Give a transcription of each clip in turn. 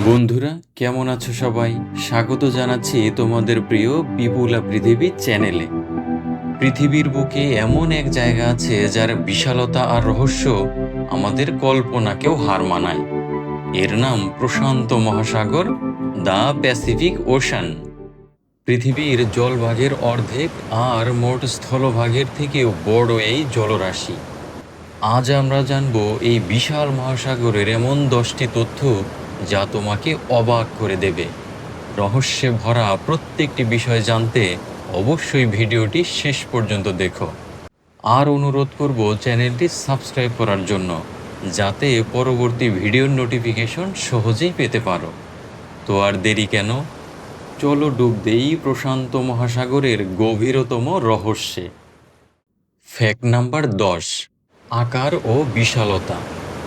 বন্ধুরা, কেমন আছো সবাই? স্বাগত জানাচ্ছি তোমাদের প্রিয় বিপুলা পৃথিবী চ্যানেলে। পৃথিবীর বুকে এমন এক জায়গা আছে যার বিশালতা আর রহস্য আমাদের কল্পনাকেও হার মানায়। এর নাম প্রশান্ত মহাসাগর, দ্য প্যাসিফিক ওশান। পৃথিবীর জলভাগের অর্ধেক আর মোট স্থলভাগের থেকেও বড় এই জলরাশি। আজ আমরা জানব এই বিশাল মহাসাগরের এমন দশটি তথ্য যা তোমাকে অবাক করে দেবে। রহস্যে ভরা প্রত্যেকটি বিষয় জানতে অবশ্যই ভিডিওটি শেষ পর্যন্ত দেখো। আর অনুরোধ করব চ্যানেলটি সাবস্ক্রাইব করার জন্য, যাতে পরবর্তী ভিডিওর নোটিফিকেশন সহজেই পেতে পারো। তো আর দেরি কেন? চলো ডুব দেই প্রশান্ত মহাসাগরের গভীরতম রহস্যে। ফ্যাক্ট নাম্বার দশ, আকার ও বিশালতা।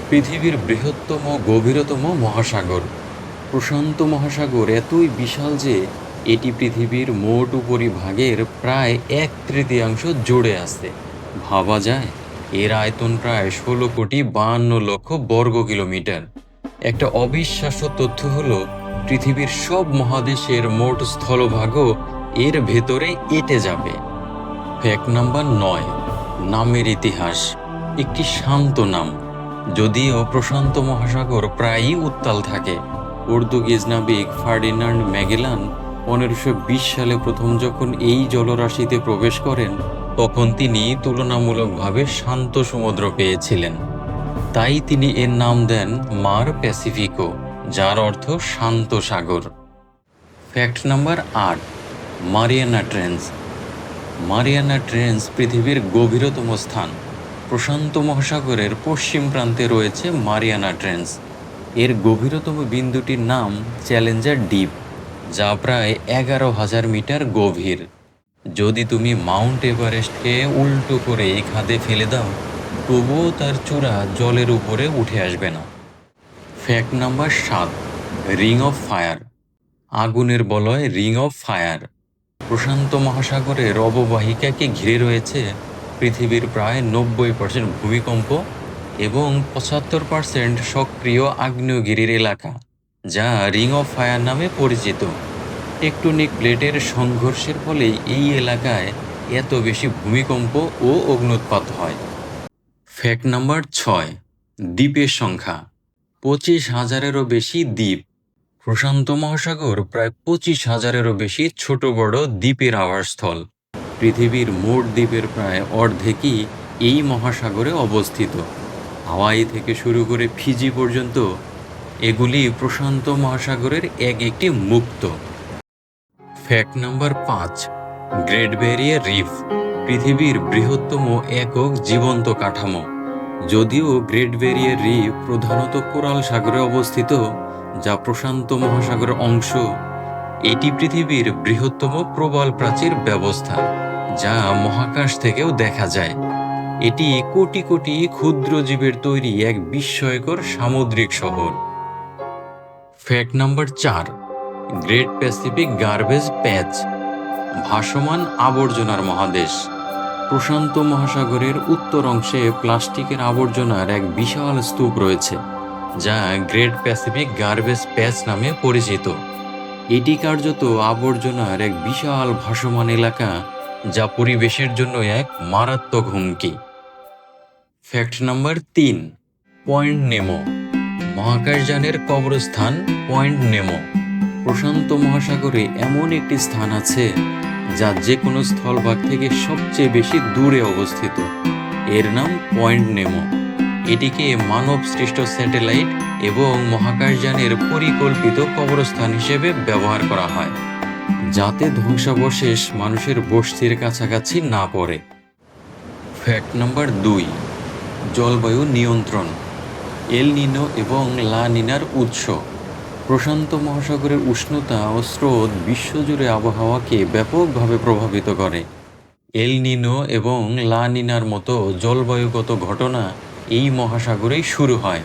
পৃথিবীর বৃহত্তম, গভীরতম মহাসাগর। প্রশান্ত মহাসাগর এতই বিশাল যে এটি পৃথিবীর মোট উপরিভাগের প্রায় এক তৃতীয়াংশ জুড়ে আছে। ভাবা যায়, এর আয়তন প্রায় ষোলো কোটি বাহান্ন লক্ষ বর্গ কিলোমিটার। একটা অবিশ্বাস্য তথ্য হল, পৃথিবীর সব মহাদেশের মোট স্থলভাগও এর ভেতরে এঁটে যাবে। ফ্যাক্ট নাম্বার নয়, নামের ইতিহাস। একটি শান্ত নাম। যদিও প্রশান্ত মহাসাগর প্রায়ই উত্তাল থাকে। পর্তুগিজ নাবিক ফার্ডিনান্ড ম্যাগেলান পনেরোশো সালে প্রথম যখন এই জলরাশিতে প্রবেশ করেন, তখন তিনি তুলনামূলকভাবে শান্ত সমুদ্র পেয়েছিলেন। তাই তিনি এর নাম দেন মার প্যাসিফিকো, যার অর্থ শান্ত সাগর। ফ্যাক্ট নাম্বার আট, মারিয়ানা ট্রেন্স। মারিয়ানা ট্রেন্স পৃথিবীর গভীরতম স্থান। প্রশান্ত মহাসাগরের পশ্চিম প্রান্তে রয়েছে মারিয়ানা ট্রেন্স। এর গভীরতম বিন্দুটির নাম চ্যালেঞ্জার ডিপ যা প্রায় এগারো হাজার মিটার গভীর। যদি তুমি মাউন্ট এভারেস্টকে উল্টো করে এই খাদে ফেলে দাও, তবুও তার চূড়া জলের উপরে উঠে আসবে না। ফ্যাক্ট নাম্বার সাত, রিং অফ ফায়ার। আগুনের বলয় রিং অফ ফায়ার। প্রশান্ত মহাসাগরের অববাহিকাকে ঘিরে রয়েছে পৃথিবীর প্রায় নব্বই পার্সেন্ট ভূমিকম্প এবং পঁচাত্তর পার্সেন্ট সক্রিয় আগ্নেয়গিরির এলাকা, যা রিং অফ ফায়ার নামে পরিচিত। টেকটনিক প্লেটের সংঘর্ষের ফলে এই এলাকায় এত বেশি ভূমিকম্প ও অগ্নুৎপাত হয়। ফ্যাক্ট নাম্বার ছয়, দ্বীপের সংখ্যা। পঁচিশ হাজারেরও বেশি দ্বীপ। প্রশান্ত মহাসাগর প্রায় পঁচিশ হাজারেরও বেশি ছোট বড় দ্বীপের আবাসস্থল। পৃথিবীর মোট দ্বীপের প্রায় অর্ধেকই এই মহাসাগরে অবস্থিত। হাওয়াই থেকে শুরু করে ফিজি পর্যন্ত এগুলি প্রশান্ত মহাসাগরের এক একটি মুক্ত। ফ্যাক্ট নাম্বার পাঁচ গ্রেট ব্যারিয়ার রিফ, পৃথিবীর বৃহত্তম একক জীবন্ত কাঠামো। যদিও গ্রেট ব্যারিয়ার রিফ প্রধানত কোরাল সাগরে অবস্থিত, যা প্রশান্ত মহাসাগরের অংশ, এটি পৃথিবীর বৃহত্তম প্রবাল প্রাচীর ব্যবস্থা। যা মহাকাশ থেকেও দেখা যায়। এটি কোটি কোটি ক্ষুদ্র জীবের তৈরি এক বিস্ময়কর সামুদ্রিক শহর। ফ্যাক্ট নাম্বার চার গ্রেট প্যাসিফিক গার্বেজ প্যাচ ভাসমান আবর্জনার মহাদেশ। প্রশান্ত মহাসাগরের উত্তর অংশে প্লাস্টিকের আবর্জনার এক বিশাল স্তূপ রয়েছে, যা গ্রেট প্যাসিফিক গার্বেজ প্যাচ নামে পরিচিত। এটি কার্যত আবর্জনার এক বিশাল ভাসমান এলাকা যা পরিবেশের জন্য এক মারাত্মক হুমকি। ফ্যাক্ট নাম্বার তিন পয়েন্ট নেমো মহাকাশযানের কবরস্থান পয়েন্ট নেমো প্রশান্ত মহাসাগরে এমন একটি স্থান আছে যা যে কোনো স্থলভাগ থেকে সবচেয়ে বেশি দূরে অবস্থিত। এর নাম পয়েন্ট নেমো এটিকে মানব সৃষ্ট স্যাটেলাইট এবং মহাকাশযানের পরিকল্পিত কবরস্থান হিসেবে ব্যবহার করা হয়। যাতে ধ্বংসাবশেষ মানুষের বস্তির কাছাকাছি না পড়ে। ফ্যাক্ট নাম্বার দুই, জলবায়ু নিয়ন্ত্রণ। এল নিনো এবং লা নিনার উৎস। প্রশান্ত মহাসাগরের উষ্ণতা ও স্রোত বিশ্বজুড়ে আবহাওয়াকে ব্যাপকভাবে প্রভাবিত করে। এল নিনো এবং লা নিনার মতো জলবায়ুগত ঘটনা এই মহাসাগরেই শুরু হয়,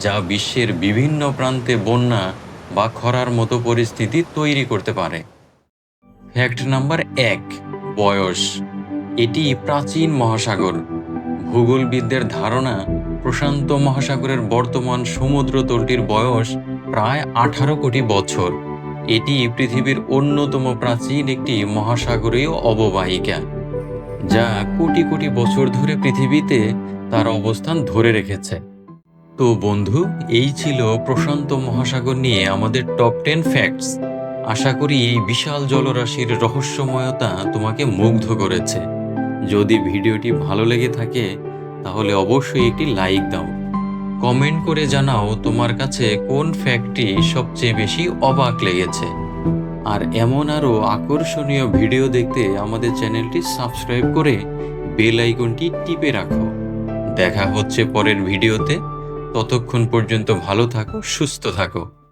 যা বিশ্বের বিভিন্ন প্রান্তে বন্যা বা খরার মতো পরিস্থিতি তৈরি করতে পারে। ফ্যাক্ট নাম্বার এক, বয়স। এটি প্রাচীন মহাসাগর। ভূগোলবিদদের ধারণা, প্রশান্ত মহাসাগরের বর্তমান সমুদ্র তলটির বয়স প্রায় আঠারো কোটি বছর। এটি পৃথিবীর অন্যতম প্রাচীন একটি মহাসাগরীয় অববাহিকা, যা কোটি কোটি বছর ধরে পৃথিবীতে তার অবস্থান ধরে রেখেছে। তো বন্ধু, এই ছিল প্রশান্ত মহাসাগর নিয়ে আমাদের টপ টেন ফ্যাক্টস আশা করি এই বিশাল জলরাশির রহস্যময়তা তোমাকে মুগ্ধ করেছে। যদি ভিডিওটি ভালো লেগে থাকে, তাহলে অবশ্যই একটি লাইক দাও। কমেন্ট করে জানাও তোমার কাছে কোন ফ্যাক্টটি সবচেয়ে বেশি অবাক লেগেছে। আর এমন আরও আকর্ষণীয় ভিডিও দেখতে আমাদের চ্যানেলটি সাবস্ক্রাইব করে বেল আইকনটি টিপে রাখো। দেখা হচ্ছে পরের ভিডিওতে। ততক্ষণ পর্যন্ত ভালো থাকো, সুস্থ থাকো।